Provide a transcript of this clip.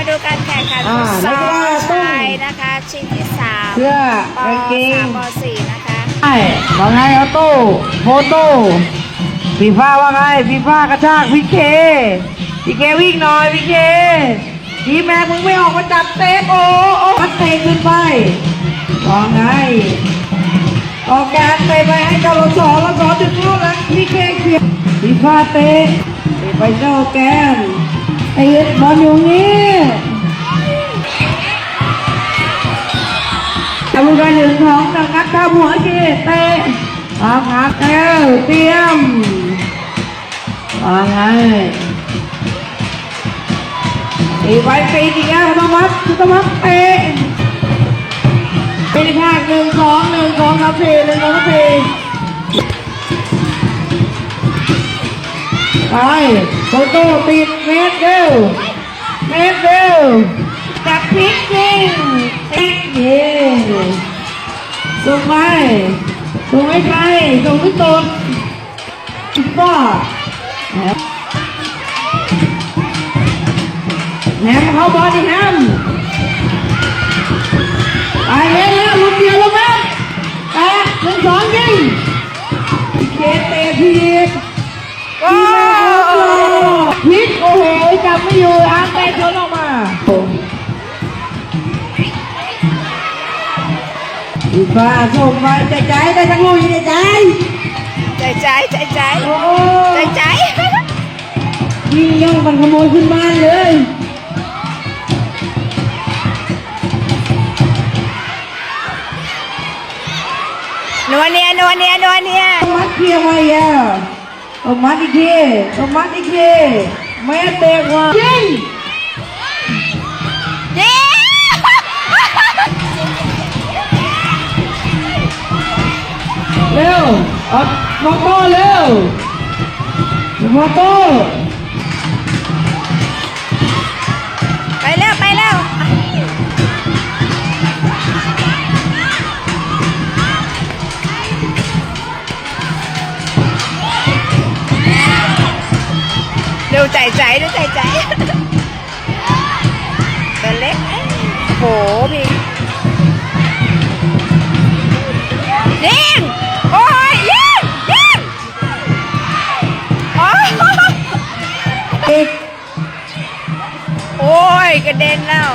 มาดูการแข่งขันอ่าฟุตซอนักกีฬาลต้องชายนะคะ ชิงที่สามเสื้อปกางเกงสามปสี่นะคะ ใช่ว่าไงออโต้โฟโต้ฟีฟ้าว่าไงฟีฟ้ากระชากพี่เคพี่เควิ่งหน่อยพี่เคทีแม่มึงไม่ออกมาจับเตะโอ้โอ้พัดเตะขึ้นไปว่าไงออกการเตะไปให้เจ้าเราสองเราสองจุดเข้าหลังพี่เคเคลียร์ฟีฟ้าเตะเตะไปเจ้าแกน ไอ้เอ็บอลอยู่นี่ทำการหนึ่งของจากนักข้าหัวเกเตะออกหักแล้วเตรียมว่าไงตีไปปีกอีกแล้วธวัฒน์ธวัฒน์เตะเป็นภาคหนึ่งสองหนึ่งสองครับสี่หนึ่งสองครับสี่ไป โตโต้ติดเมตรเร็วเมตรเร็วจับพลิกจริงพลิกเย่ส่งไปส่งให้ใครส่งให้ตนป้าแหนมแหนมเขาบอลดิแฮมไปเลยแล้วลูกเดียวลูกแม่แปดหนึ่งสอง เตะชนออกมาอีฟ้าส่งไปใจใจได้ทั้งลูกใจใจใจใจใจใจโอ้ใจใจยิ่งย่องมันขโมยขึ้นบ้านเลยนัวเนียนัวเนียนัวเนียต้องมัดเคลียร์ไว้อะต้องมัดอีกทีต้องมัดอีกทีแม่เตะกว่า อามอโต้เร็วมอโต้ไปแล้วไปแล้วดูใจใจดูใจใจ โอ้ยกระเด็นแล้ว